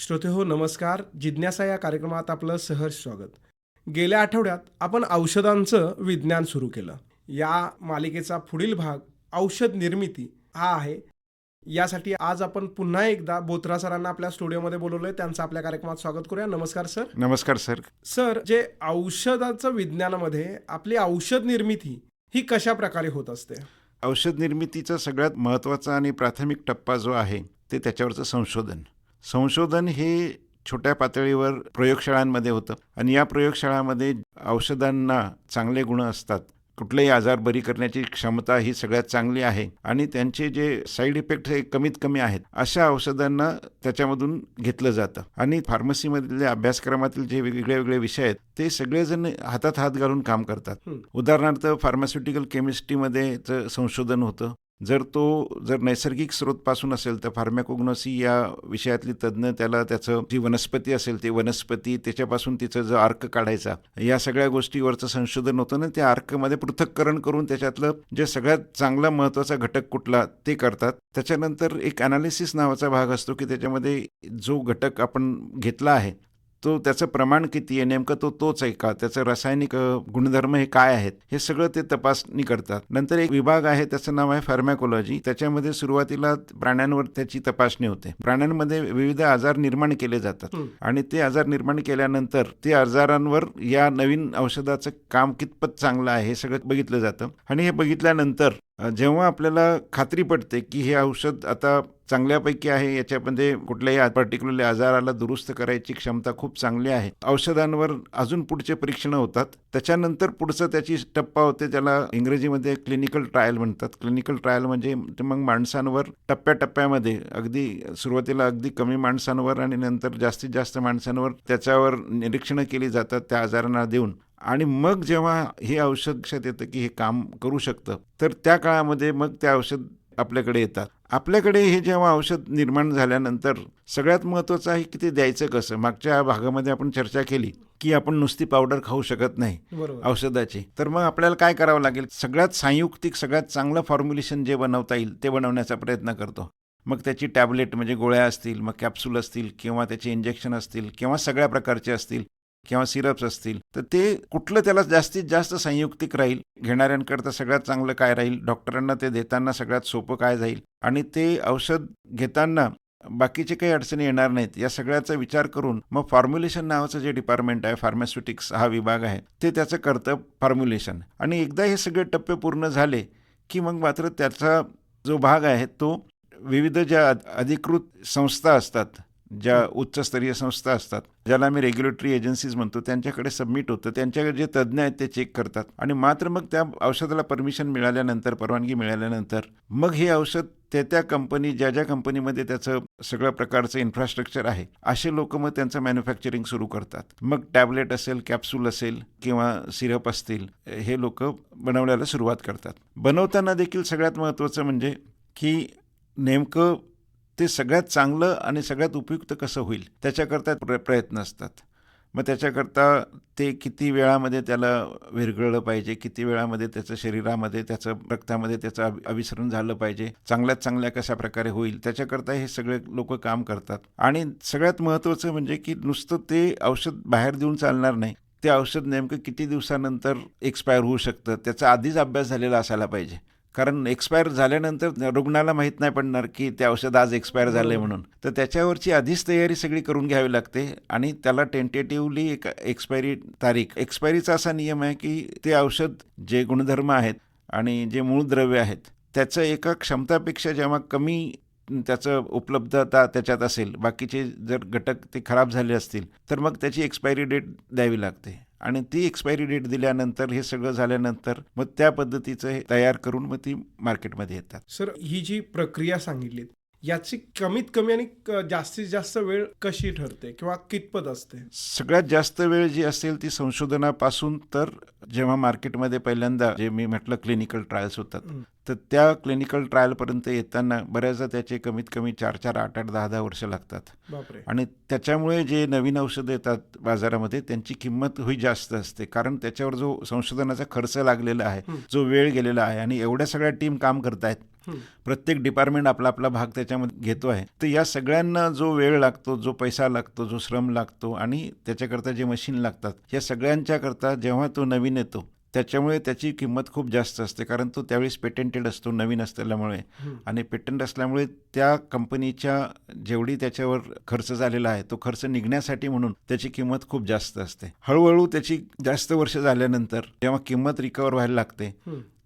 श्रोते हो नमस्कार. जिज्ञासा या कार्यक्रमात आपलं सहर्ष स्वागत. गेल्या आठवड्यात आपण औषधांचं विज्ञान सुरू केलं. या मालिकेचा पुढील भाग औषध निर्मिती हा आहे. यासाठी आज आपण पुन्हा एकदा बोत्रा सरांना आपल्या स्टुडिओमध्ये बोलवलंय. त्यांचं आपल्या कार्यक्रमात स्वागत करूया. नमस्कार सर. नमस्कार सर. सर जे औषधाचं विज्ञानामध्ये आपली औषध निर्मिती ही कशा प्रकारे होत असते? औषध निर्मितीचा सगळ्यात महत्त्वाचा आणि प्राथमिक टप्पा जो आहे ते त्याच्यावरचं संशोधन. संशोधन हे छोट्या पातळीवर प्रयोगशाळांमध्ये होतं. आणि या प्रयोगशाळांमध्ये औषधांना चांगले गुण असतात. कुठलेही आजार बरी करण्याची क्षमता ही सगळ्यात चांगली आहे. आणि त्यांचे जे साईड इफेक्ट हे कमीत कमी आहेत अशा औषधांना त्याच्यामधून घेतलं जातं. आणि फार्मसीमधले अभ्यासक्रमातील जे वेगळे वेगळे विषय आहेत ते सगळेजण हातात हात घालून काम करतात. उदाहरणार्थ फार्मास्युटिकल केमिस्ट्रीमध्ये संशोधन होतं. जर तो जर नैसर्गिक स्रोतपासून असेल तर फार्मॅकोग्नॉसी या विषयातली तज्ज्ञ त्याला त्याचं जी वनस्पती असेल ती वनस्पती त्याच्यापासून तिचं जो अर्क काढायचा या सगळ्या गोष्टीवरचं संशोधन होतं ना त्या अर्कमध्ये पृथक्करण करून त्याच्यातलं जे सगळ्यात चांगला महत्त्वाचा घटक कुठला ते करतात. त्याच्यानंतर एक अनालिसिस नावाचा भाग असतो की त्याच्यामध्ये जो घटक आपण घेतला आहे तो त्याचं प्रमाण किती आहे नेमकं तो तोच आहे का? त्याचं रासायनिक गुणधर्म हे काय आहेत? हे सगळं ते तपासणी करतात. नंतर एक विभाग आहे त्याचं नाव आहे फार्मॅकोलॉजी. त्याच्यामध्ये सुरुवातीला प्राण्यांवर त्याची तपासणी होते. प्राण्यांमध्ये विविध आजार निर्माण केले जातात. आणि ते आजार निर्माण केल्यानंतर ते आजारांवर या नवीन औषधाचं काम कितपत चांगलं आहे हे सगळं बघितलं जातं. आणि हे बघितल्यानंतर जेव्हा आपल्याला खात्री पडते की हे औषध आता चांगल्यापैकी आहे याच्यामध्ये कुठल्याही पर्टिक्युलरली आजाराला दुरुस्त करायची क्षमता खूप चांगली आहे. औषधांवर अजून पुढचे परीक्षणं होतात. त्याच्यानंतर पुढचं त्याची टप्पा होते त्याला इंग्रजीमध्ये क्लिनिकल ट्रायल म्हणतात. क्लिनिकल ट्रायल म्हणजे मग माणसांवर टप्प्याटप्प्यामध्ये अगदी सुरुवातीला अगदी कमी माणसांवर आणि नंतर जास्तीत जास्त माणसांवर त्याच्यावर निरीक्षणं केली जातात त्या आजारांना देऊन. आणि मग जेव्हा हे औषध लक्षात येतं की हे काम करू शकतं तर त्या काळामध्ये मग ते औषध आपल्याकडे येतात. आपल्याकडे हे जेव्हा औषध निर्माण झाल्यानंतर सगळ्यात महत्त्वाचं आहे की ते द्यायचं कसं? मागच्या भागामध्ये आपण चर्चा केली की आपण नुसती पावडर खाऊ शकत नाही औषधाची. तर मग आपल्याला काय करावं लागेल? सगळ्यात संयुक्तिक सगळ्यात चांगलं फॉर्म्युलेशन जे बनवता येईल ते बनवण्याचा प्रयत्न करतो. मग त्याची टॅबलेट म्हणजे गोळ्या असतील मग कॅप्सूल असतील किंवा त्याचे इंजेक्शन असतील किंवा सगळ्या प्रकारचे असतील किंवा सिरप्स असतील तर ते कुठलं त्याला जास्तीत जास्त संयुक्तिक राहील? घेणाऱ्यांकरता सगळ्यात चांगलं काय राहील? डॉक्टरांना ते देताना सगळ्यात सोपं काय जाईल? आणि ते औषध घेताना बाकीचे काही अडचणी येणार नाहीत या सगळ्याचा विचार करून मग फॉर्म्युलेशन नावाचं जे डिपार्टमेंट आहे फार्मास्युटिक्स हा विभाग आहे ते त्याचं करतं फॉर्म्युलेशन. आणि एकदा हे सगळे टप्पे पूर्ण झाले की मग मात्र त्याचा जो भाग आहे तो विविध ज्या अधिकृत संस्था असतात ज्या उच्चस्तरीय संस्था असतात ज्याला आम्ही रेग्युलेटरी एजन्सीज म्हणतो त्यांच्याकडे सबमिट होतं त्यांच्याकडे जे तज्ज्ञ आहेत ते चेक करतात. आणि मात्र मग त्या औषधाला परमिशन मिळाल्यानंतर परवानगी मिळाल्यानंतर मग हे औषध त्या त्या कंपनी ज्या ज्या कंपनीमध्ये त्याचं सगळ्या प्रकारचं इन्फ्रास्ट्रक्चर आहे असे लोक मग त्यांचं मॅन्युफॅक्चरिंग सुरू करतात. मग टॅबलेट असेल कॅप्सूल असेल किंवा सिरप असतील हे लोक बनवण्याला सुरुवात करतात. बनवताना देखील सगळ्यात महत्त्वाचं म्हणजे की नेमकं ते सगळ्यात चांगलं आणि सगळ्यात उपयुक्त कसं होईल त्याच्याकरता प्र प्रयत्न असतात. मग त्याच्याकरता ते किती वेळामध्ये त्याला विरघळलं पाहिजे किती वेळामध्ये त्याचं शरीरामध्ये त्याचं रक्तामध्ये त्याचं अभिसरण झालं पाहिजे चांगल्यात चांगल्या कशा प्रकारे होईल त्याच्याकरता हे सगळे लोक काम करतात. आणि सगळ्यात महत्त्वाचं म्हणजे की नुसतं ते औषध बाहेर देऊन चालणार नाही. ते औषध नेमकं किती दिवसानंतर एक्सपायर होऊ शकतं त्याचा आधीच अभ्यास झालेला असायला पाहिजे. कारण एक्सपायर झाल्यानंतर रुग्णाला माहीत नाही पडणार की ते औषध आज एक्सपायर झालं आहे म्हणून. तर त्याच्यावरची आधीच तयारी सगळी करून घ्यावी लागते आणि त्याला टेंटेटिव्हली एक एक्सपायरी तारीख. एक्सपायरीचा असा नियम आहे की ते औषध जे गुणधर्म आहेत आणि जे मूळद्रव्य आहेत त्याचं एका क्षमतापेक्षा जेव्हा कमी त्याचं उपलब्धता त्याच्यात असेल बाकीचे जर घटक ते खराब झाले असतील तर मग त्याची एक्सपायरी डेट द्यावी लागते. आणि ती एक्सपायरी डेट दिल्यानंतर हे सगळं झाल्यानंतर मग त्या पद्धतीचं हे तयार करून मग ती मार्केटमध्ये येतात. सर ही जी प्रक्रिया सांगितली याची कमीत कमी आणि जास्तीत जास्त वेळ कशी ठरते किंवा कितपत असते सगळ्यात जास्त वेळ जी असेल ती संशोधनापासून तर जेव्हा मार्केटमध्ये पहिल्यांदा जे मी म्हटलं क्लिनिकल ट्रायल्स होतात. तर त्या क्लिनिकल ट्रायलपर्यंत येताना बऱ्याचदा त्याचे कमीत कमी चार चार आठ आठ दहा दहा वर्ष लागतात आणि त्याच्यामुळे जे नवीन औषधं येतात बाजारामध्ये त्यांची किंमत ही जास्त असते कारण त्याच्यावर जो संशोधनाचा खर्च लागलेला आहे. जो वेळ गेलेला आहे आणि एवढ्या सगळ्या टीम काम करतायत. प्रत्येक डिपार्टमेंट आपला आपला भाग त्याच्यामध्ये घेतो आहे. तर या सगळ्यांना जो वेळ लागतो जो पैसा लागतो जो श्रम लागतो आणि त्याच्याकरता जे मशीन लागतात या सगळ्यांच्याकरता जेव्हा तो नवीन येतो त्याच्यामुळे त्याची किंमत खूप जास्त असते. कारण तो त्यावेळेस पेटेंटेड असतो नवीन असल्यामुळे. आणि पेटंट असल्यामुळे त्या कंपनीच्या जेवढी त्याच्यावर खर्च झालेला आहे तो खर्च निघण्यासाठी म्हणून त्याची किंमत खूप जास्त असते. हळूहळू त्याची जास्त वर्ष झाल्यानंतर जेव्हा किंमत रिकवर व्हायला लागते.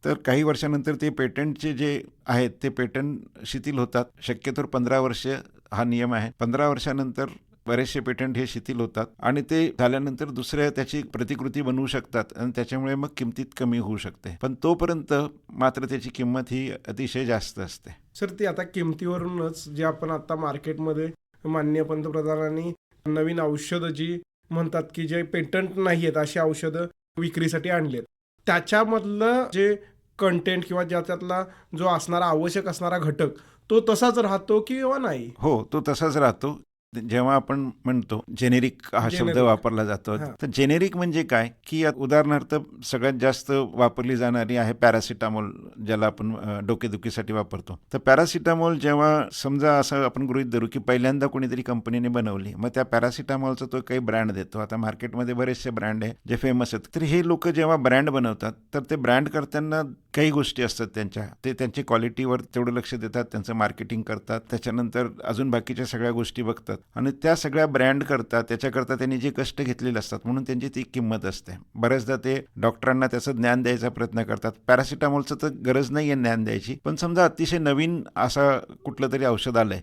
तर काही वर्षानंतर ते पेटंटचे जे आहेत ते पेटंट शिथिल होतात. शक्यतो पंधरा वर्ष हा नियम आहे. पंधरा वर्षानंतर बरेचसे पेटंट हे शिथिल होतात आणि ते झाल्यानंतर दुसऱ्या त्याची प्रतिकृती बनवू शकतात आणि त्याच्यामुळे मग किमतीत कमी होऊ शकते. पण तोपर्यंत मात्र त्याची किंमत ही अतिशय जास्त असते. सर ती आता किमतीवरूनच जे आपण आता मार्केटमध्ये मान्य पंतप्रधानांनी नवीन औषधं जी म्हणतात की जे पेटंट नाही आहेत अशी औषधं विक्रीसाठी आणलेत. त्याच्यामधलं जे कंटेंट किंवा ज्याच्यातला जो असणारा आवश्यक असणारा घटक तो तसाच राहतो किंवा नाही? हो तो तसाच राहतो. जेव्हा आपण म्हणतो जेनेरिक हा शब्द. वापरला जातो. तर जेनेरिक म्हणजे काय? की उदाहरणार्थ सगळ्यात जास्त वापरली जाणारी आहे पॅरासिटामॉल ज्याला आपण डोकेदुखीसाठी वापरतो. तर पॅरासिटामॉल जेव्हा समजा असं आपण गृहीत धरू की पहिल्यांदा कोणीतरी कंपनीने बनवली मग त्या पॅरासिटामॉलचा तो काही ब्रँड देतो. आता मार्केटमध्ये बरेचसे ब्रँड आहे जे फेमस आहेत. तर हे लोक जेव्हा ब्रँड बनवतात तर ते ब्रँड करताना काही गोष्टी असतात त्यांच्या. ते त्यांच्या क्वालिटीवर तेवढं लक्ष देतात त्यांचं मार्केटिंग करतात. त्याच्यानंतर अजून बाकीच्या सगळ्या गोष्टी बघतात. आणि त्या सगळ्या ब्रँड करतात त्याच्याकरता त्यांनी जे कष्ट घेतलेले असतात म्हणून त्यांची ती किंमत असते. बऱ्याचदा ते डॉक्टरांना त्याचं ज्ञान द्यायचा प्रयत्न करतात. पॅरासिटामॉलचं तर गरज नाही आहे ज्ञान द्यायची. पण समजा अतिशय नवीन असा कुठलं तरी औषध आलंय.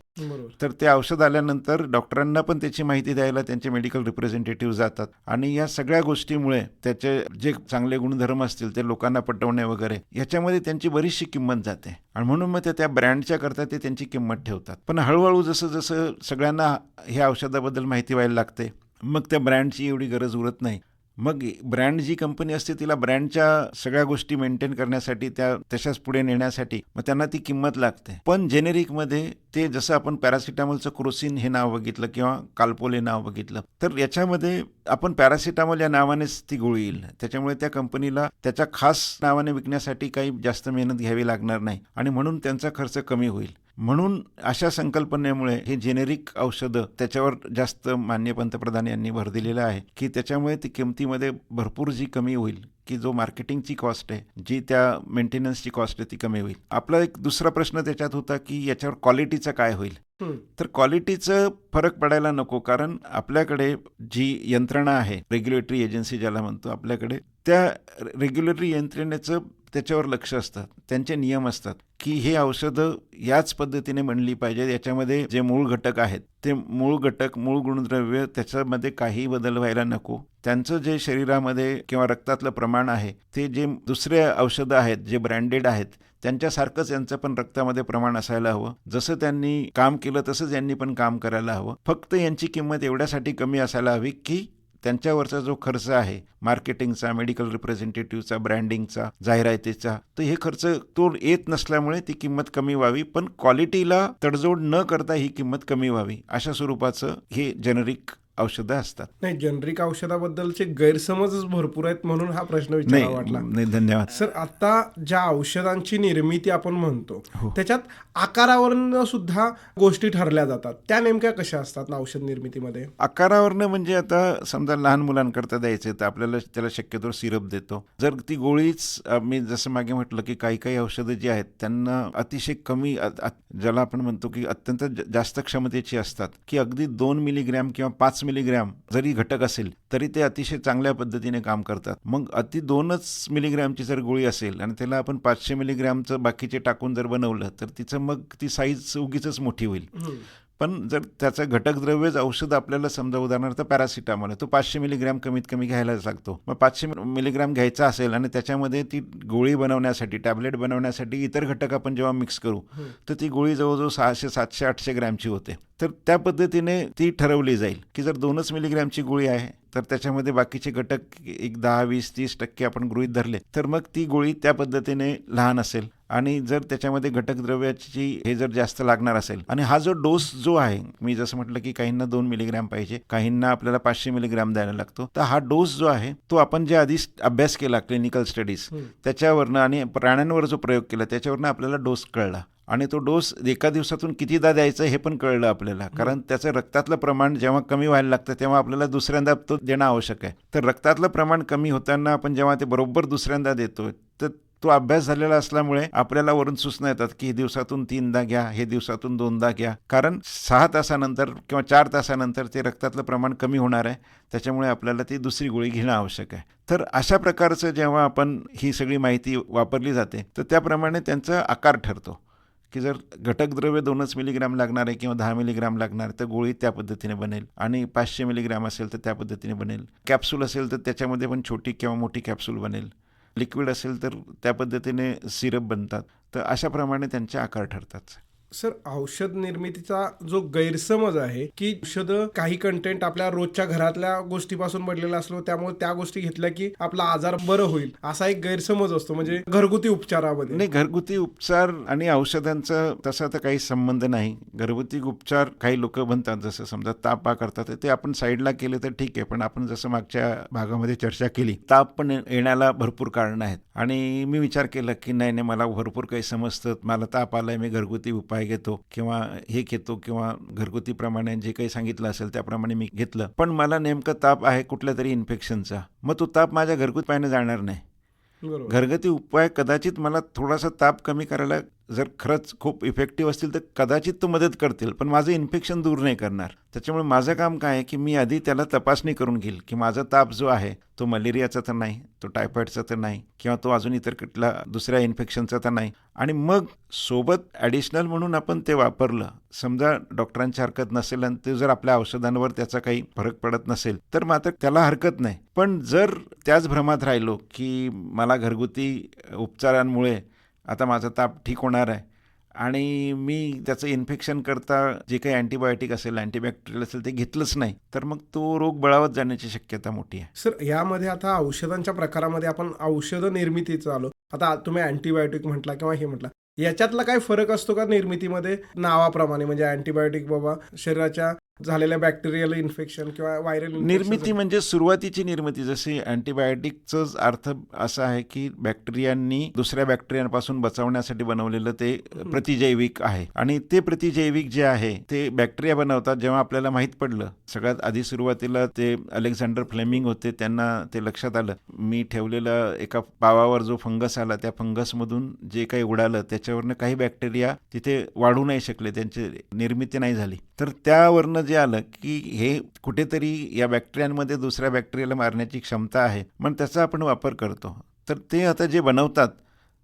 तर ते औषध आल्यानंतर डॉक्टरांना पण त्याची माहिती द्यायला त्यांचे मेडिकल रिप्रेझेंटेटिव्ह जातात. आणि या सगळ्या गोष्टीमुळे त्याचे जे चांगले गुणधर्म असतील ते लोकांना पटवणे वगैरे ह्याच्यामध्ये त्यांची बरीचशी किंमत जाते. आणि म्हणून मग ते त्या ब्रँडच्या करता ते त्यांची किंमत ठेवतात. पण हळूहळू जसं जसं सगळ्यांना ह्या औषधाबद्दल माहिती व्हायला लागते. मग त्या ब्रँडची एवढी गरज उरत नाही. मग ब्रँड जी कंपनी असते तिला ब्रँडच्या सगळ्या गोष्टी मेंटेन करण्यासाठी त्या तशाच पुढे नेण्यासाठी मग त्यांना ती किंमत लागते. पण जेनेरिकमध्ये ते जसं आपण पॅरासिटामॉलचं क्रोसिन हे नाव बघितलं किंवा काल्पोल हे नाव बघितलं तर याच्यामध्ये आपण पॅरासिटामॉल या नावानेच ती गोळी येईल. त्याच्यामुळे त्या कंपनीला त्याच्या खास नावाने विकण्यासाठी काही जास्त मेहनत घ्यावी लागणार नाही आणि म्हणून त्यांचा खर्च कमी होईल. म्हणून अशा संकल्पनेमुळे हे जेनेरिक औषधं त्याच्यावर जास्त मान्य पंतप्रधान यांनी भर दिलेला आहे की त्याच्यामुळे ती किमतीमध्ये भरपूर जी कमी होईल की जो मार्केटिंगची कॉस्ट आहे जी त्या मेंटेनन्सची कॉस्ट आहे ती कमी होईल आपला एक दुसरा प्रश्न त्याच्यात होता की याच्यावर क्वालिटीचं काय होईल. तर क्वालिटीचं फरक पडायला नको कारण आपल्याकडे जी यंत्रणा आहे रेग्युलेटरी एजन्सी ज्याला म्हणतो आपल्याकडे त्या रेग्युलेटरी यंत्रणेचं त्याच्यावर लक्ष असतात त्यांचे नियम असतात की हे औषधं याच पद्धतीने म्हणली पाहिजे याच्यामध्ये जे मूळ घटक आहेत ते मूळ घटक मूळ गुणद्रव्य त्याच्यामध्ये काही बदल व्हायला नको. त्यांचं जे शरीरामध्ये किंवा रक्तातलं प्रमाण आहे ते जे दुसरे औषधं आहेत जे ब्रँडेड आहेत त्यांच्यासारखंच यांचं पण रक्तामध्ये प्रमाण असायला हवं. जसं त्यांनी काम केलं तसंच यांनी पण काम करायला हवं. फक्त यांची किंमत एवढ्यासाठी कमी असायला हवी की त्यांच्यावरचा जो खर्च आहे मार्केटिंगचा मेडिकल रिप्रेझेंटेटिव्हचा ब्रँडिंगचा जाहिरातीचा तर हे खर्च तो येत नसल्यामुळे ती किंमत कमी व्हावी पण क्वालिटीला तडजोड न करता ही किंमत कमी व्हावी अशा स्वरूपाचं हे जेनरिक औषधं असतात. नाही जनरिक औषधाबद्दलचे गैरसमजच भरपूर आहेत म्हणून हा प्रश्न विचारावा वाटला. नाही नाही धन्यवाद. सर आता ज्या औषधांची निर्मिती आपण म्हणतो हो. त्याच्यात आकारावरनं सुद्धा गोष्टी ठरल्या जातात. त्या नेमक्या कशा असतात ना औषध निर्मितीमध्ये? आकारावरनं म्हणजे आता समजा लहान मुलांकरता द्यायचे तर आपल्याला त्याला शक्यतो सिरप देतो. जर ती गोळीच मी जसं मागे म्हटलं की काही काही औषधं जी आहेत त्यांना अतिशय कमी ज्याला आपण म्हणतो की अत्यंत जास्त क्षमतेची असतात की अगदी दोन मिलीग्रॅम किंवा पाच मिलीग्रॅम जरी घटक असेल तरी ते अतिशय चांगल्या पद्धतीने काम करतात. मग अति दोनच मिलीग्रॅमची जर गोळी असेल आणि त्याला आपण पाचशे मिलीग्रॅमचं बाकीचे टाकून जर बनवलं तर तिचं मग ती साईज उगीच मोठी होईल. पण जर त्याचं घटक द्रव्यच औषध आपल्याला समजा उदाहरणार्थ पॅरासिटामॉल तो पाचशे मिलीग्रॅम कमीत कमी घ्यायलाच लागतो मग पाचशे मिलीग्रॅम घ्यायचा असेल आणि त्याच्यामध्ये ती गोळी बनवण्यासाठी टॅबलेट बनवण्यासाठी इतर घटक आपण जेव्हा मिक्स करू. तर ती गोळी जवळजवळ सहाशे सातशे आठशे ग्रॅमची होते तर त्या पद्धतीने ती ठरवली जाईल की जर दोनच मिलीग्रॅमची गोळी आहे तर त्याच्यामध्ये बाकीचे घटक एक दहा वीस तीस टक्के आपण गृहीत धरले तर मग ती गोळी त्या पद्धतीने लहान असेल आणि जर त्याच्यामध्ये घटक द्रव्याची हे जर जास्त लागणार असेल आणि हा जो डोस जो आहे मी जसं म्हटलं की काहींना दोन मिलीग्रॅम पाहिजे काहींना आपल्याला पाचशे मिलीग्रॅम द्यायला लागतो तर हा डोस जो आहे तो आपण जे आधी अभ्यास केला क्लिनिकल स्टडीज. त्याच्यावरनं आणि प्राण्यांवर जो प्रयोग केला त्याच्यावरनं आपल्याला डोस कळला आणि तो डोस एका दिवसातून कितीदा द्यायचा हे पण कळलं आपल्याला. कारण त्याचं रक्तातलं प्रमाण जेव्हा कमी व्हायला लागतं तेव्हा आपल्याला दुसऱ्यांदा तो देणं आवश्यक आहे. तर रक्तातलं प्रमाण कमी होताना आपण जेव्हा ते बरोबर दुसऱ्यांदा देतो तर तो अभ्यास झालेला असल्यामुळे आपल्याला वरून सूचना येतात की हे दिवसातून तीनदा घ्या हे दिवसातून दोनदा घ्या. कारण सहा तासानंतर किंवा चार तासानंतर ते रक्तातलं प्रमाण कमी होणार आहे. त्याच्यामुळे आपल्याला ती दुसरी गोळी घेणं आवश्यक आहे. तर अशा प्रकारचं जेव्हा आपण ही सगळी माहिती वापरली जाते तर त्याप्रमाणे त्यांचा आकार ठरतो. की जर घटकद्रव्य दोनच मिलीग्रॅम लागणार आहे किंवा दहा मिलीग्रॅम लागणार तर गोळी त्या पद्धतीने बनेल. आणि पाचशे मिलीग्रॅम असेल तर त्या पद्धतीने बनेल. कॅप्सूल असेल तर त्याच्यामध्ये पण छोटी किंवा मोठी कॅप्सूल बनेल. लिक्विड असेल तर त्या पद्धतीने सिरप बनतात. तर अशाप्रमाणे त्यांचे आकार ठरतात. सर औषध निर्मितीचा जो गैरसमज आहे की औषध काही कंटेंट आपल्या रोजच्या घरातल्या गोष्टीपासून बनलेला असलो त्यामुळे त्या गोष्टी घेतल्या की आपला आजार बरं होईल असा एक गैरसमज असतो. म्हणजे घरगुती उपचारामध्ये. नाही घरगुती उपचार आणि औषधांचा तसा तर काही संबंध नाही. घरगुती उपचार काही लोक म्हणतात जसं समजा ताप आ करतात ते आपण साईडला केले तर ठीक आहे. पण आपण जसं मागच्या भागामध्ये चर्चा केली ताप पण येण्याला भरपूर कारणं आहेत. आणि मी विचार केला की नाही नाही मला भरपूर काही समजतं. मला ताप आलाय मी घरगुती उपाय घेतो किंवा हे घेतो किंवा घरगुतीप्रमाणे जे काही सांगितलं असेल त्याप्रमाणे मी घेतलं. पण मला नेमकं ताप आहे कुठल्या तरी इन्फेक्शनचा मग तो ताप माझ्या घरगुती उपायाने जाणार नाही. घरगुती उपाय कदाचित मला थोडासा ताप कमी करायला जर खरंच खूप इफेक्टिव्ह असतील तर कदाचित तो मदत करतील पण माझं इन्फेक्शन दूर नाही करणार. त्याच्यामुळे माझं काम काय आहे की मी आधी त्याला तपासणी करून घेईल की माझा ताप जो आहे तो मलेरियाचा तर नाही तो टायफॉईडचा तर नाही किंवा तो अजून इतर कुठला दुसऱ्या इन्फेक्शनचा तर नाही. आणि मग सोबत ॲडिशनल म्हणून आपण ते वापरलं समजा डॉक्टरांची हरकत नसेल आणि ते जर आपल्या औषधांवर त्याचा काही फरक पडत नसेल तर मात्र त्याला हरकत नाही. पण जर त्याच भ्रमात राहिलो की मला घरगुती उपचारांमुळे आता माझा ताप ठीक होणार आहे. आणि मी त्याचं इन्फेक्शन करता जे काही अँटीबायोटिक असेल अँटीबॅक्टेरियल असेल ते घेतलंच नाही. तर मग तो रोग बळावत जाण्याची शक्यता मोठी आहे. सर यामध्ये आता औषधांच्या प्रकारामध्ये आपण औषध निर्मितीचं आलो. आता तुम्ही अँटीबायोटिक म्हटला किंवा हे म्हटला. याच्यातला काय फरक असतो का निर्मितीमध्ये? नावाप्रमाणे म्हणजे अँटीबायोटिक बाबा शरीराच्या झालेल्या बॅक्टेरियल इन्फेक्शन किंवा व्हायरल निर्मिती म्हणजे सुरुवातीची निर्मिती जशी अँटीबायोटिकचाच अर्थ असा आहे की बॅक्टेरियांनी दुसऱ्या बॅक्टेरियांपासून बचावण्यासाठी बनवलेलं ते प्रतिजैविक आहे. आणि ते प्रतिजैविक जे आहे ते बॅक्टेरिया बनवतात जेव्हा आपल्याला माहीत पडलं. सगळ्यात आधी सुरुवातीला ते अलेक्झांडर फ्लेमिंग होते त्यांना ते लक्षात आलं. मी ठेवलेलं एका पावावर जो फंगस आला त्या फंगसमधून जे काही उडालं त्याच्यावरनं काही बॅक्टेरिया तिथे वाढू नाही शकले त्यांची निर्मिती नाही झाली. तर त्यावरनं जे आलं की हे कुठेतरी या बॅक्टेरियांमध्ये दुसऱ्या बॅक्टेरियाला मारण्याची क्षमता आहे मग त्याचा आपण वापर करतो. तर ते आता जे बनवतात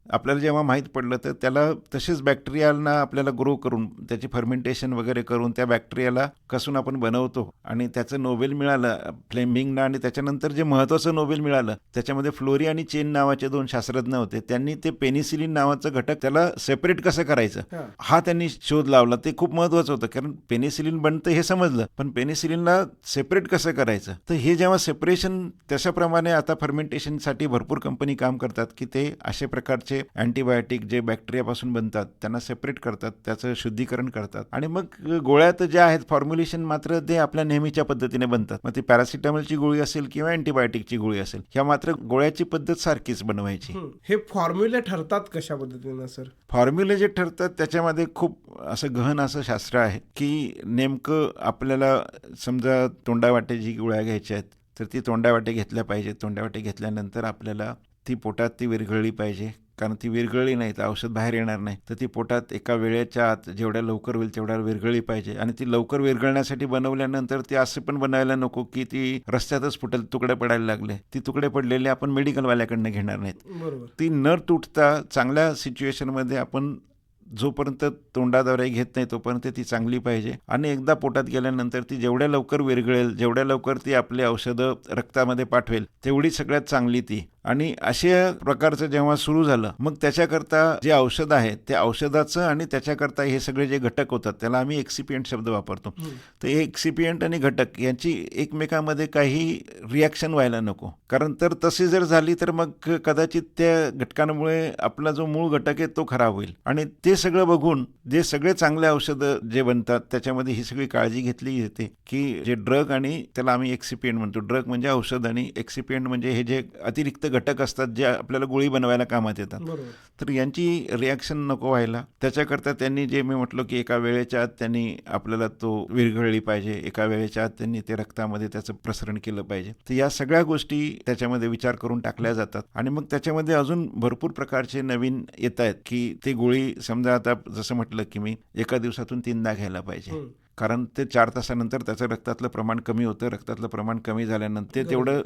आपल्याला जेव्हा माहीत पडलं तर त्याला तसेच बॅक्टेरियाला आपल्याला ग्रो करून त्याची फर्मेंटेशन वगैरे करून त्या बॅक्टेरियाला कसून आपण बनवतो. आणि त्याचं नोबेल मिळालं फ्लेमिंगना आणि त्याच्यानंतर जे महत्त्वाचं नोबेल मिळालं त्याच्यामध्ये फ्लोरी आणि चेन नावाचे दोन शास्त्रज्ञ होते. त्यांनी ते पेनिसिलिन नावाचं घटक त्याला सेपरेट कसं करायचं? हा. त्यांनी शोध लावला. ते खूप महत्त्वाचं होतं कारण पेनिसिलिन बनतं हे समजलं. पण पेनिसिलिनला सेपरेट कसं करायचं? तर हे जेव्हा सेपरेशन तशाप्रमाणे आता फर्मेंटेशनसाठी भरपूर कंपनी काम करतात की ते अशा प्रकारचे अँटीबायोटिक जे बॅक्टेरियापासून बनतात त्यांना सेपरेट करतात त्याचं शुद्धीकरण करतात. आणि मग गोळ्या तर ज्या आहेत फॉर्म्युलेशन मात्र ते आपल्या नेहमीच्या पद्धतीने बनतात. मग ती पॅरासिटामॉलची गोळी असेल किंवा अँटीबायोटिकची गोळी असेल ह्या मात्र गोळ्याची पद्धत सारखीच बनवायची. हं. हे फॉर्म्युले ठरतात कशा पद्धतीनं सर? फॉर्म्युले जे ठरतात त्याच्यामध्ये खूप असं गहन असं शास्त्र आहे की नेमकं आपल्याला समजा तोंडावाटे जी गोळ्या घ्यायच्या आहेत तर ती तोंडावाटे घेतल्या पाहिजेत. तोंडावाटे घेतल्यानंतर आपल्याला ती पोटात ती विरघळली पाहिजे. कारण ती विरघळली नाही तर औषध बाहेर येणार नाही. तर ती पोटात एका वेळेच्या आत जेवढ्या लवकर होईल तेवढ्या विरघळली पाहिजे. आणि ती लवकर विरघळण्यासाठी बनवल्यानंतर ती असं पण बनायला नको की ती रस्त्यातच फुटेल तुकडे पडायला लागले. ती तुकडे पडलेले आपण मेडिकलवाल्याकडनं घेणार नाहीत. ती न तुटता चांगल्या सिच्युएशनमध्ये आपण जोपर्यंत तोंडाद्वारे घेत नाही तोपर्यंत ती चांगली पाहिजे. आणि एकदा पोटात गेल्यानंतर ती जेवढ्या लवकर विरघळेल जेवढ्या लवकर ती आपली औषधं रक्तामध्ये पाठवेल तेवढी सगळ्यात चांगली ती. आणि अशा प्रकारचं जेव्हा सुरू झालं मग त्याच्याकरता जे औषध आहे ते औषधाचं आणि त्याच्याकरता हे सगळे जे घटक होतात त्याला आम्ही एक्सिपियंट शब्द वापरतो. तर हे एक्सिपियंट आणि घटक यांची एकमेकांमध्ये काही रिॲक्शन व्हायला नको. कारण तर तशी जर झाली तर मग कदाचित त्या घटकांमुळे आपला जो मूळ घटक आहे तो खराब होईल. आणि ते सगळं बघून जे सगळे चांगले औषधं जे बनतात त्याच्यामध्ये ही सगळी काळजी घेतली येते की जे ड्रग आणि त्याला आम्ही एक्सिपियंट म्हणतो. ड्रग म्हणजे औषध आणि एक्सिपियंट म्हणजे हे जे अतिरिक्त घटक असतात जे आपल्याला गोळी बनवायला कामात येतात. तर यांची रिॲक्शन नको व्हायला. त्याच्याकरता त्यांनी जे मी म्हटलं की एका वेळेच्या आत त्यांनी आपल्याला तो विरघळली पाहिजे. एका वेळेच्या आत त्यांनी ते रक्तामध्ये त्याचं प्रसरण केलं पाहिजे. तर या सगळ्या गोष्टी त्याच्यामध्ये विचार करून टाकल्या जातात. आणि मग त्याच्यामध्ये अजून भरपूर प्रकारचे नवीन येत आहेत की ते गोळी समजा आता जसं म्हटलं की मी एका दिवसातून तीनदा घ्यायला पाहिजे. कारण ते चार तासानंतर त्याचं रक्तातलं प्रमाण कमी होतं रक्तातलं प्रमाण कमी झाल्यानंतर ते तेवढं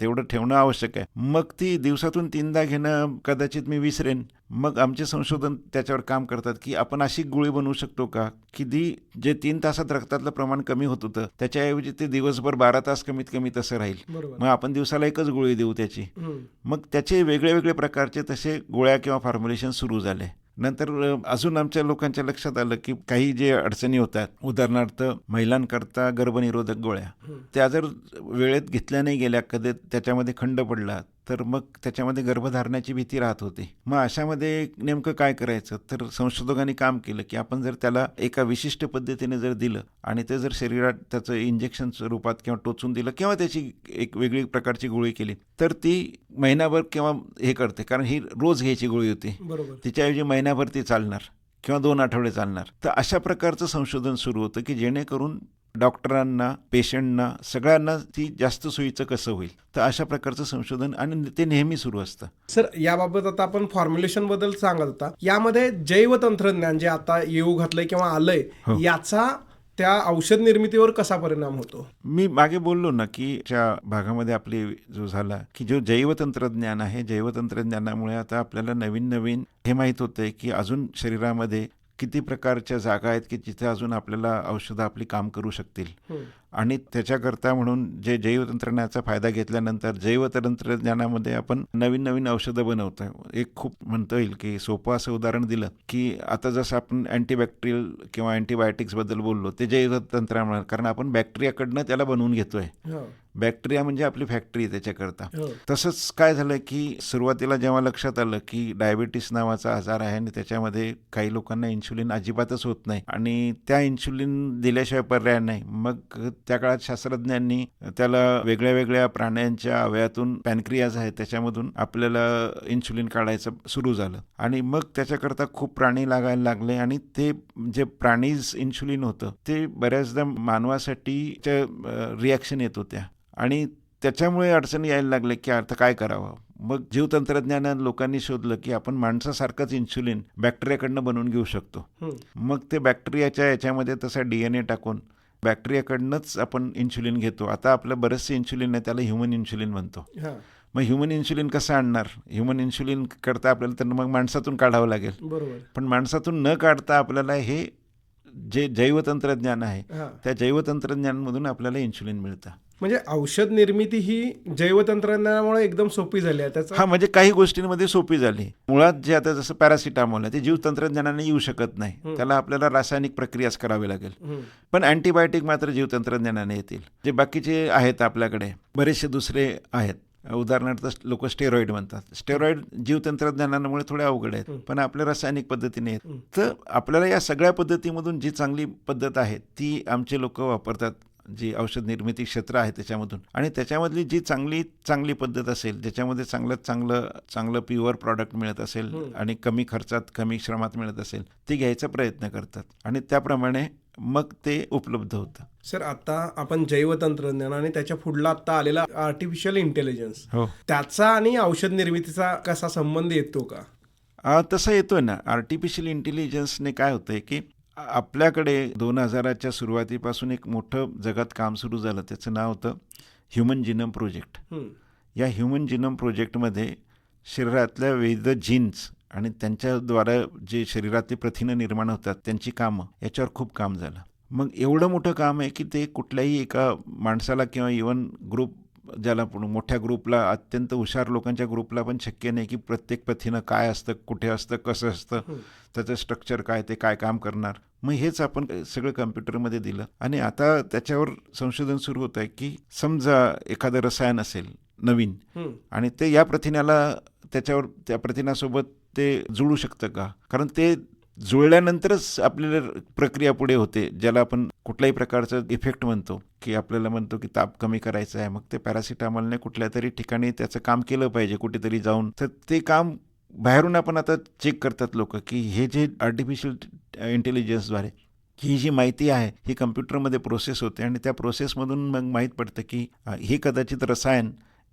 तेवढं ठेवणं आवश्यक आहे. मग ती दिवसातून तीनदा घेणं कदाचित मी विसरेन. मग आमचे संशोधन त्याच्यावर काम करतात की आपण अशी गोळी बनवू शकतो का? की ती जे तीन तासात रक्तातलं प्रमाण कमी होत होतं त्याच्याऐवजी ते दिवसभर बारा तास कमीत कमी तसं राहील. मग आपण दिवसाला एकच गोळी देऊ त्याची. मग त्याचे वेगळे वेगळे प्रकारचे तसे गोळ्या किंवा फॉर्म्युलेशन सुरू झाले. नंतर अजून आमच्या लोकांच्या लक्षात आलं की काही जे अडचणी होतात उदाहरणार्थ महिलांकरता गर्भनिरोधक गोळ्या. त्या जर वेळेत घेतल्या नाही गेल्या कधी त्याच्यामध्ये खंड पडला तर मग त्याच्यामध्ये गर्भधारणाची भीती राहत होती. मग अशामध्ये नेमकं काय करायचं? तर संशोधकांनी काम केलं की आपण जर त्याला एका विशिष्ट पद्धतीने जर दिलं आणि ते जर शरीरात त्याचं इंजेक्शन स्वरूपात किंवा टोचून दिलं किंवा त्याची एक वेगळी प्रकारची गोळी केली तर ती महिनाभर किंवा हे करते. कारण ही रोज घ्यायची गोळी होती. तिच्याऐवजी महिन्याभर ती चालणार किंवा दोन आठवडे चालणार. तर अशा प्रकारचं संशोधन सुरू होतं की जेणेकरून डॉक्टरांना पेशंटना सगळ्यांना ती जास्त सोयीचं कसं होईल? तर अशा प्रकारचं संशोधन आणि ते नेहमी सुरू असतं. सर याबाबत आता आपण फॉर्म्युलेशनबद्दल सांगत होता. यामध्ये जैव तंत्रज्ञान जे आता येऊ घातलंय किंवा आलंय हो. याचा त्या औषध निर्मितीवर कसा परिणाम होतो? मी मागे बोललो ना की ज्या भागामध्ये आपली जो झाला की जो जैवतंत्रज्ञान आहे जैवतंत्रज्ञानामुळे आता आपल्याला नवीन नवीन हे माहीत होतंय की अजून शरीरामध्ये किती प्रकारच्या जागा आहेत की जिथे अजून आपल्याला औषधं आपली काम करू शकतील. आणि त्याच्याकरता म्हणून जे जैवतंत्रज्ञानाचा फायदा घेतल्यानंतर जैवतंत्रज्ञानामध्ये आपण नवीन नवीन औषधं बनवतोय एक खूप म्हणता येईल की सोपं असं उदाहरण दिलं की आता जसं आपण अँटीबॅक्टेरियल किंवा अँटीबायोटिक्सबद्दल बोललो ते जैवतंत्रामुळे कारण आपण बॅक्टेरियाकडनं त्याला बनवून घेतोय हो. बॅक्टेरिया म्हणजे आपली फॅक्टरी त्याच्याकरता हो. तसंच काय झालं की सुरुवातीला जेव्हा लक्षात आलं की डायबिटीस नावाचा आजार आहे आणि त्याच्यामध्ये काही लोकांना इन्शुलिन अजिबातच होत नाही आणि त्या इन्शुलिन दिल्याशिवाय पर्याय नाही मग त्या काळात शास्त्रज्ञांनी त्याला वेगळ्या वेगळ्या प्राण्यांच्या अवयातून पॅनक्रियाज आहे त्याच्यामधून आपल्याला इन्शुलिन काढायचं सुरू झालं आणि मग त्याच्याकरता खूप प्राणी लागायला लागले आणि ते जे प्राणीज इन्शुलिन होतं ते बऱ्याचदा मानवासाठी रिॲक्शन येत होत्या आणि त्याच्यामुळे अडचणी यायला लागले की आता काय करावं? मग जीवतंत्रज्ञानात लोकांनी शोधलं की आपण माणसासारखंच इन्शुलिन बॅक्टेरियाकडनं बनवून घेऊ शकतो. मग ते बॅक्टेरियाच्या याच्यामध्ये तसा डी एन ए टाकून बॅक्टेरियाकडनंच आपण इन्शुलिन घेतो. आता आपलं बरेचसे इन्शुलिन आहे त्याला ह्युमन इन्शुलिन म्हणतो. मग ह्युमन इन्शुलिन कसं आणणार? ह्युमन इन्शुलिन करता आपल्याला तर मग माणसातून काढावं लागेल. बरोबर. पण माणसातून न काढता आपल्याला हे जे जैवतंत्रज्ञान आहे त्या जैवतंत्रज्ञानामधून आपल्याला इन्शुलिन मिळतं. म्हणजे औषध निर्मिती ही जैव तंत्रज्ञानामुळे एकदम सोपी झाली आहे. त्याचा हा म्हणजे काही गोष्टींमध्ये सोपी झाली. मुळात जे आता जसं पॅरासिटामॉल आहे ते जीव तंत्रज्ञानाने येऊ शकत नाही. त्याला आपल्याला रासायनिक प्रक्रियाच करावी लागेल. पण अँटीबायोटिक मात्र जीव तंत्रज्ञानाने येतील. जे बाकीचे आहेत आपल्याकडे बरेचसे दुसरे आहेत. उदाहरणार्थ लोक स्टेरॉइड म्हणतात. स्टेरॉइड जीव तंत्रज्ञानामुळे थोडे अवघड आहेत पण आपल्या रासायनिक पद्धतीने आहेत. तर आपल्याला या सगळ्या पद्धतीमधून जी चांगली पद्धत आहे ती आमचे लोक वापरतात. जी औषध निर्मिती क्षेत्र आहे त्याच्यामधून. आणि त्याच्यामधली जी चांगली चांगली पद्धत असेल ज्याच्यामध्ये चांगल्यात चांगलं चांगलं प्युअर प्रॉडक्ट मिळत असेल आणि कमी खर्चात कमी श्रमात मिळत असेल ती घ्यायचा प्रयत्न करतात. आणि त्याप्रमाणे मग ते उपलब्ध होतं. सर आता आपण जैव तंत्रज्ञान आणि त्याच्या पुढला आता आलेला आर्टिफिशियल इंटेलिजन्स हो. त्याचा आणि औषध निर्मितीचा कसा संबंध येतो का? तसं येतोय ना. आर्टिफिशियल इंटेलिजन्सने काय होतंय की आपल्याकडे दोन हजाराच्या सुरुवातीपासून एक मोठं जगात काम सुरू झालं त्याचं नाव होतं ह्युमन जिनम प्रोजेक्ट. या ह्युमन जिनम प्रोजेक्टमध्ये शरीरातल्या विविध जीन्स आणि त्यांच्याद्वारे जे शरीरातली प्रथिनं निर्माण होतात त्यांची कामं याच्यावर खूप काम झालं मग एवढं मोठं काम आहे की ते कुठल्याही एका माणसाला किंवा इवन ग्रुप ज्याला पण मोठ्या ग्रुपला अत्यंत हुशार लोकांच्या ग्रुपला पण शक्य नाही की प्रत्येक प्रथिनं काय असतं कुठे असतं कसं असतं. त्याचं स्ट्रक्चर काय ते काय काम करणार मग हेच आपण सगळं कम्प्युटरमध्ये दिलं. आणि आता त्याच्यावर संशोधन सुरू होत आहे की समजा एखादं रसायन असेल नवीन. आणि ते या प्रथिनाला त्याच्यावर त्या प्रथिनासोबत ते जुळू शकतं का? कारण ते जुळल्यानंतरच आपल्याला प्रक्रिया पुढे होते ज्याला आपण कुठल्याही प्रकारचं इफेक्ट म्हणतो की आपल्याला म्हणतो की ताप कमी करायचा आहे मग ते पॅरासिटामॉलने कुठल्या तरी ठिकाणी त्याचं काम केलं पाहिजे कुठेतरी जाऊन. तर ते काम बाहेरून आपण आता चेक करतात लोक की हे जे आर्टिफिशियल इंटेलिजन्सद्वारे ही जी माहिती आहे ही कम्प्युटरमध्ये प्रोसेस होते आणि त्या प्रोसेसमधून मग माहीत पडतं की हे कदाचित रसायन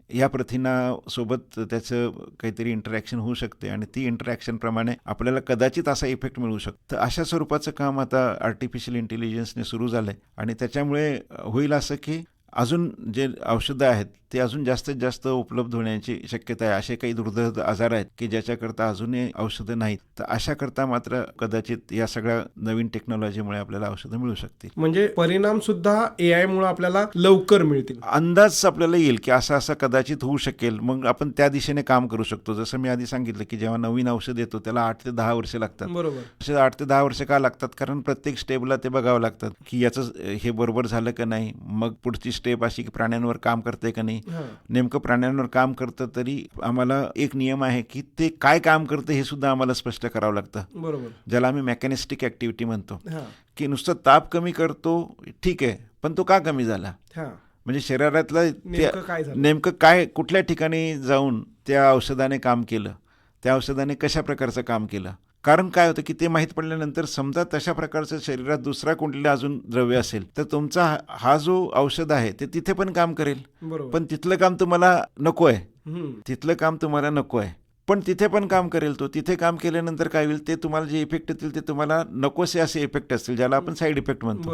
या प्रथिनासोबत त्याचं काहीतरी इंटरॅक्शन होऊ शकते आणि ती इंटरॅक्शनप्रमाणे आपल्याला कदाचित असा इफेक्ट मिळू शकतो. तर अशा स्वरूपाचं काम आता आर्टिफिशियल इंटेलिजन्सने सुरू झालं आहे आणि त्याच्यामुळे होईल असं की अजून जे औषधं आहेत ते अजून जास्तीत जास्त उपलब्ध होण्याची शक्यता आहे. असे काही दुर्धर आजार आहेत की ज्याच्याकरता अजूनही औषधं नाहीत. तर अशाकरता मात्र कदाचित या सगळ्या नवीन टेक्नॉलॉजीमुळे आपल्याला औषधं मिळू शकतील. म्हणजे परिणाम सुद्धा ए आय मुळे आपल्याला लवकर मिळतील. अंदाज आपल्याला येईल की असं असं कदाचित होऊ शकेल. मग आपण त्या दिशेने काम करू शकतो. जसं मी आधी सांगितलं की जेव्हा नवीन औषध येतो त्याला आठ ते दहा वर्षे लागतात. बरोबर. आठ ते दहा वर्ष का लागतात? कारण प्रत्येक स्टेपला ते बघावं लागतात की याचं हे बरोबर झालं का नाही? मग पुढची स्टेप अशी की प्राण्यांवर काम करते का नाही? नेमकं प्राण्यांवर काम करतं तरी आम्हाला एक नियम आहे की ते काय काम करतं हे सुद्धा आम्हाला स्पष्ट करावं लागतं. बरोबर. ज्याला आम्ही मेकॅनिस्टिक ॲक्टिव्हिटी म्हणतो. की नुसतं ताप कमी करतो ठीक आहे पण तो का कमी झाला? हा. म्हणजे शरीरातलं नेमकं काय कुठल्या ठिकाणी जाऊन त्या औषधाने काम केलं? त्या औषधाने कशा प्रकारचं काम केलं? कारण काय होतं की ते माहीत पडल्यानंतर समजा तशा प्रकारचं शरीरात दुसरा कोणतला अजून द्रव्य असेल तर तुमचा हा- जो औषध आहे ते तिथे पण काम करेल. पण तिथलं काम तुम्हाला नको आहे. तिथलं काम तुम्हाला नको आहे पण तिथे पण काम करेल तो. तिथे काम केल्यानंतर काय होईल ते तुम्हाला जे इफेक्ट येतील ते तुम्हाला नकोसे असे इफेक्ट असतील ज्याला आपण साईड इफेक्ट म्हणतो.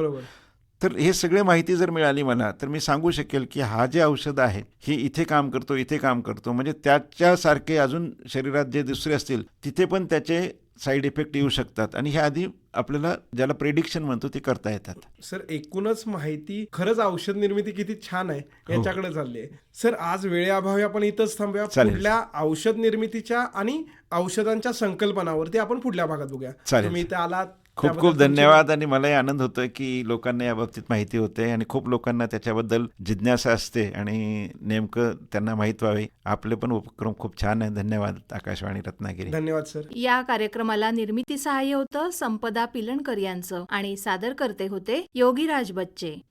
तर हे सगळे माहिती जर मिळाली मला तर मी सांगू शकेल की हा जे औषध आहे हे इथे काम करतो इथे काम करतो. म्हणजे त्याच्यासारखे अजून शरीरात जे दुसरे असतील तिथे पण त्याचे साईड इफेक्ट येऊ शकतात आणि हे आधी आपल्याला ज्याला प्रेडिक्शन म्हणतो ते करता येतात. सर एकूणच माहिती खरंच औषध निर्मिती किती छान आहे याच्याकडे चालली आहे. सर आज वेळेअभावी आपण इथंच थांबूया. पुढल्या औषध निर्मितीच्या आणि औषधांच्या संकल्पनावरती आपण पुढल्या भागात बघूया. तुम्ही इथे आलात खूप खूप धन्यवाद. आणि मलाही आनंद होतोय की लोकांना या बाबतीत माहिती होते आणि खूप लोकांना त्याच्याबद्दल जिज्ञासा असते आणि नेमकं त्यांना माहीत व्हावे. आपले पण उपक्रम खूप छान आहे धन्यवाद आकाशवाणी रत्नागिरी. धन्यवाद सर. या कार्यक्रमाला निर्मिती सहाय्य होतं संपदा पिलणकर यांचं आणि सादर करते होते योगीराज बच्चे.